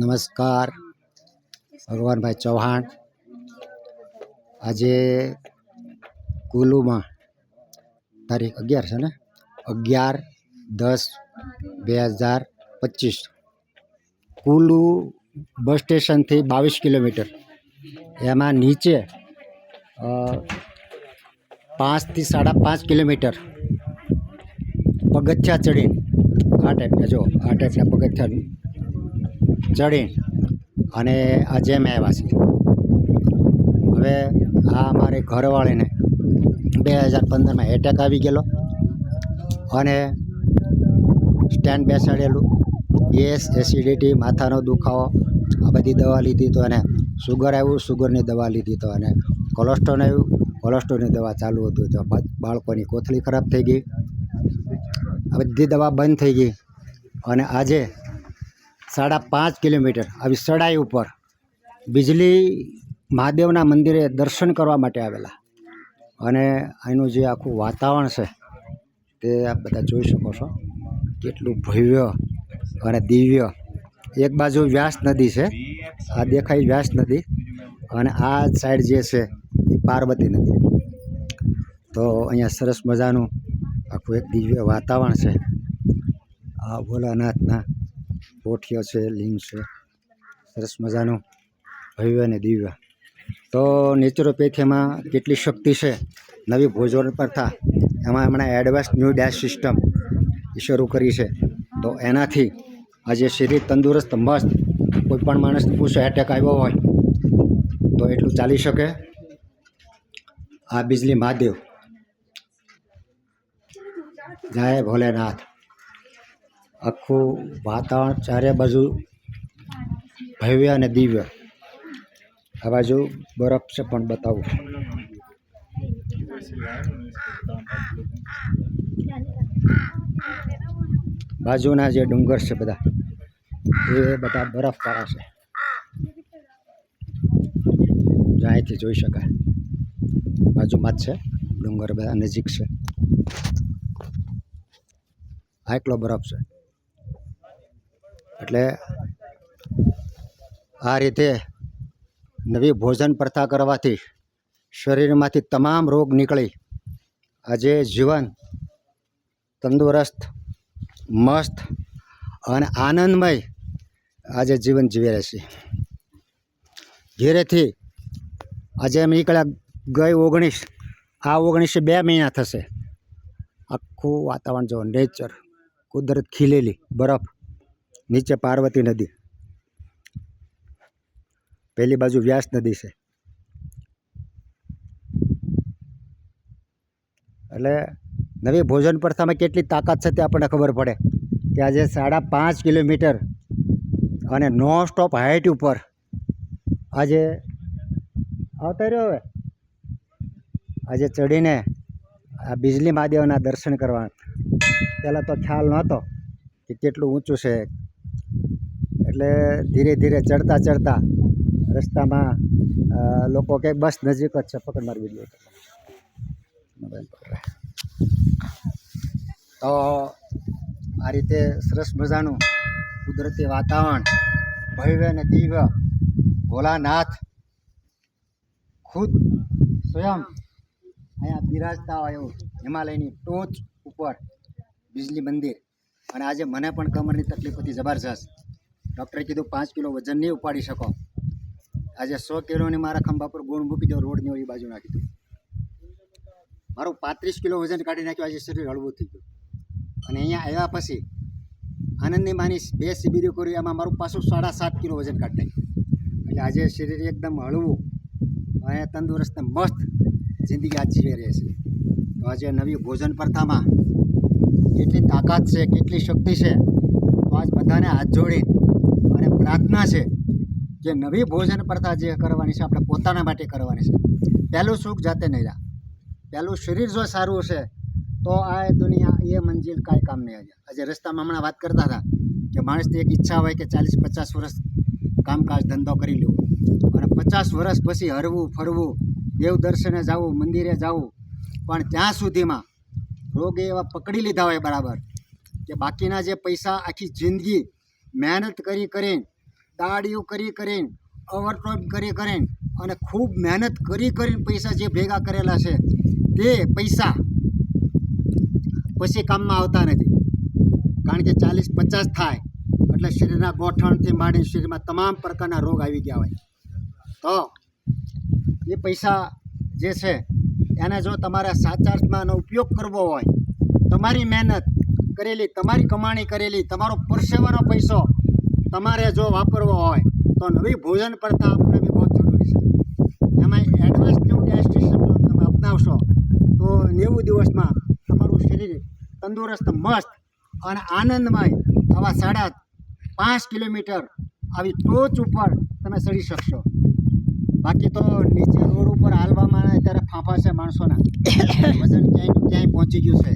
નમસ્કાર. ભગવાનભાઈ ચૌહાણ. આજે કુલુમાં તારીખ અગિયાર છે ને? અગિયાર દસ બે હજાર પચીસ. કુલુ બસ સ્ટેશનથી બાવીસ કિલોમીટર. એમાં નીચે પાંચથી સાડા પાંચ કિલોમીટર પગથિયા ચડીને. આ ટાઈપના જો, આ ટાઈપના પગથિયા ચડી અને આજે અમે આવ્યા છીએ હવે આ અમારે ઘરવાળીને બે હજાર પંદરમાં એટેક આવી ગયેલો અને સ્ટેન્ડ બેસાડેલું ગેસ એસિડિટી માથાનો દુખાવો, આ બધી દવા લીધી તો અને સુગર આવ્યું સુગરની દવા લીધી તો અને કોલેસ્ટ્રોલ આવ્યું. કોલેસ્ટ્રોલની દવા ચાલુ હતું તો બાળકોની કોથળી ખરાબ થઈ ગઈ. આ બધી દવા બંધ થઈ ગઈ અને આજે સાડા પાંચ કિલોમીટર આવી સડાઈ ઉપર બીજલી મહાદેવના મંદિરે દર્શન કરવા માટે આવેલા. અને અહીંનું જે આખું વાતાવરણ છે, તે આપ બધા જોઈ શકો છો. કેટલું ભવ્ય અને દિવ્ય. એક બાજુ વ્યાસ નદી છે, આ દેખાય વ્યાસ નદી અને આ સાઈડ જે છે, એ પાર્વતી નદી. તો અહીંયા સરસ મજાનું આખું એક દિવ્ય વાતાવરણ છે. આ ભોલાનાથના પોઠિયો છે, લિંગ છે. સરસ મજાનું ભવ્ય અને દિવ્ય. તો નેચરોપેથીમાં કેટલી શક્તિ છે? નવી ભોજન પ્રથા એમાં હમણાં એડવાન્સ ન્યૂ ડેશ સિસ્ટમ શરૂ કરી છે. તો એનાથી આજે શરીર તંદુરસ્ત, મસ્ત, કોઈ પણ માણસને પૂછો એટેક આવ્યો હોય, તો એટલું ચાલી શકે. આ બિજલી મહાદેવ. જય ભોલેનાથ. આખું વાતાવરણ ચારે બાજુ ભવ્ય અને દિવ્ય. આ બાજુ બરફ છે પણ બતાવું. બાજુના જે ડુંગર છે બધા, એ બધા બરફવાળા છે. જ્યાંથી જોઈ શકાય. બાજુમાં જ છે, ડુંગર બધા નજીક છે. આ બરફ છે. એટલે આ રીતે નવી ભોજન પ્રથા કરવાથી શરીરમાંથી તમામ રોગ નીકળી. આજે જીવન તંદુરસ્ત, મસ્ત અને આનંદમય આજે જીવન જીવી રહેશે ઘેરેથી આજે અમે નીકળ્યા ગઈ ઓગણીસ, આ ઓગણીસે બે મહિના થશે. આખું વાતાવરણ જો નેચર કુદરત ખીલેલી, બરફ. નીચે પાર્વતી નદી. પેલી બાજુ વ્યાસ નદી છે. એટલે નવી ભોજન પ્રથામાં કેટલી તાકાત છે તે આપણને ખબર પડે કે આજે સાડા પાંચ કિલોમીટર અને નોન સ્ટોપ હાઇટ ઉપર આજે આવતા રહ્યો હવે. આજે ચડીને આ બિજલી મહાદેવના દર્શન કરવા. પહેલાં તો ખ્યાલ નહોતો કે કેટલું ઊંચું છે એટલે ધીરે ધીરે ચડતા ચડતા રસ્તામાં લોકો કે બસ નજીક જ છે, પકડ મારી વીડિયો તો આ રીતે સરસ મજાનું કુદરતી વાતાવરણ, ભવ્ય અને દિવ્ય ભોલાનાથ ખુદ સ્વયં અહીંયા બિરાજતા હોય એવું હિમાલયની ટોચ ઉપર બિજલી મંદિર. અને આજે મને પણ કમરની તકલીફ હતી, જબરજસ્ત. ડૉક્ટરે કીધું પાંચ કિલો વજન નહીં ઉપાડી શકો. આજે સો કિલોની મારા ખંભા પર ગુણ મૂકી દો રોડની ઓલી બાજુ નાખી દો. મારું પાંત્રીસ કિલો વજન કાઢી નાખ્યું, આજે શરીર હળવું થઈ ગયું. અને અહીંયા આવ્યા પછી આનંદની માની બે શિબિરો કરી એમાં મારું પાછું સાડા સાત કિલો વજન કાઢી નાખ્યું. એટલે આજે શરીર એકદમ હળવું અને તંદુરસ્ત, મસ્ત જિંદગી આજ જીવી રહે છે. તો આજે નવી ભોજન પ્રથામાં કેટલી તાકાત છે, કેટલી શક્તિ છે, તો આજ બધાને હાથ જોડી અને પ્રાર્થના છે જે નવી ભોજન પ્રથા જે કરવાની છે, આપણે પોતાના માટે કરવાની છે. પહેલું સુખ જાતે નહીં રહ્યા પહેલું શરીર જો સારું હશે, તો આ દુનિયા, એ મંજિલ કાંઈ કામ નહીં આજે આજે રસ્તામાં હમણાં વાત કરતા હતા કે માણસની એક ઈચ્છા હોય કે ચાલીસ, પચાસ વર્ષ કામકાજ ધંધો કરી લેવો. અને પચાસ વર્ષ પછી હરવું, ફરવું, દેવ દર્શને જવું, મંદિરે જવું, પણ ત્યાં સુધીમાં રોગ એવા પકડી લીધા હોય બરાબર, કે બાકીના જે પૈસા આખી જિંદગી મહેનત કરી કરીને દાડીઓ કરી કરીને ઓવરટાઈમ કરી કરીને અને ખૂબ મહેનત કરી કરીને પૈસા જે ભેગા કરેલા છે, તે પૈસા પછી કામમાં આવતા નથી. કારણ કે ચાલીસ પચાસ થાય, એટલે શરીરના ગોઠણથી માંડીને શરીરમાં તમામ પ્રકારના રોગ આવી ગયા હોય. તો એ પૈસા જે છે, એને જો તમારે સાચા અર્થમાં ઉપયોગ કરવો હોય, તમારી મહેનત કરેલી, તમારી કમાણી કરેલી, તમારો પરસેવાનો પૈસો તમારે જો વાપરવો હોય, તો નવી ભોજન પ્રથા અપનાવવી બહુ જરૂરી છે. એમાં એડવાન્સ ન્યૂ ડાયસ્ટિશન તમે અપનાવશો, તો નેવું દિવસમાં તમારું શરીર તંદુરસ્ત, મસ્ત અને આનંદમય આવા સાડા પાંચ કિલોમીટર આવી ટોચ ઉપર તમે ચડી શકશો. બાકી તો નીચે રોડ ઉપર હાલવામાં અત્યારે ફાંફા છે માણસોના. વજન ક્યાંય ક્યાંય પહોંચી ગયું છે.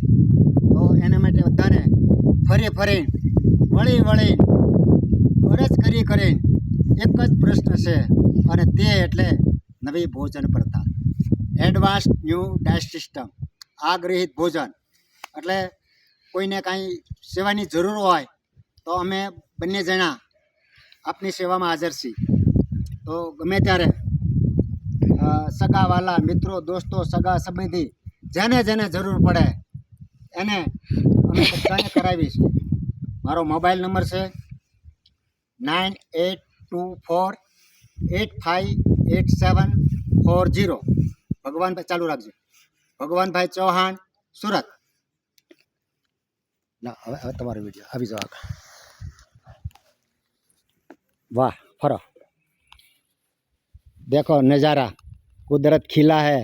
તો એના માટે વધારે ફરી ફરી વળી વળી અરજ કરી કરી એક જ પ્રશ્ન છે. અને તે એટલે નવી ભોજન પ્રથા એડવાન્સ ન્યૂ ડાયટ સિસ્ટમ આગ્રહિત ભોજન. એટલે કોઈને કાંઈ સેવાની જરૂર હોય તો અમે બંને જણા આપની સેવામાં હાજર છીએ. તો ગમે ત્યારે સગાવાલા મિત્રો, દોસ્તો, સગા સંબંધી જેને જેને જરૂર પડે એને અમે બધાને કરાવીશ મારો મોબાઈલ નંબર છે nine eight two four eight five eight seven four zero Bhagwanbhai ચાલુ રાખજો ભગવાનભાઈ ચૌહાણ સુરત ના હવે હવે તમારો વિડીયો આવી જાઓ આગળ વાહ ફરો देखो नज़ारा कुदरत खिला है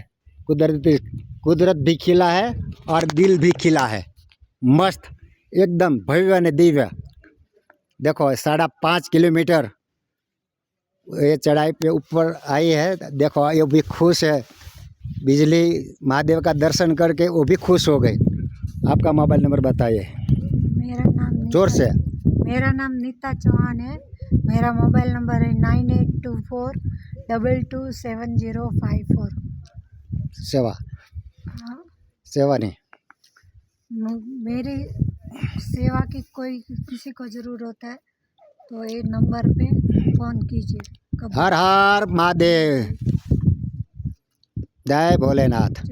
कुदरत भी कुदरत भी खिला है और दिल भी खिला है। मस्त एकदम भव्य ने दिव्य। देखो साढ़ा पाँच किलोमीटर ये चढ़ाई पे ऊपर आई है। देखो ये भी खुश है। बिजली महादेव का दर्शन करके वो भी खुश हो गए। आपका मोबाइल नंबर बताइए। मेरा नाम ज़ोर से। मेरा नाम नीता चौहान है। मेरा मोबाइल नंबर है nine eight two four double two seven zero five four. सेवा। सेवा नहीं। मेरी सेवा की कोई किसी को ज़रूरत है तो ये नंबर पे फ़ोन कीजिए हर हर महादेव। जय भोलेनाथ।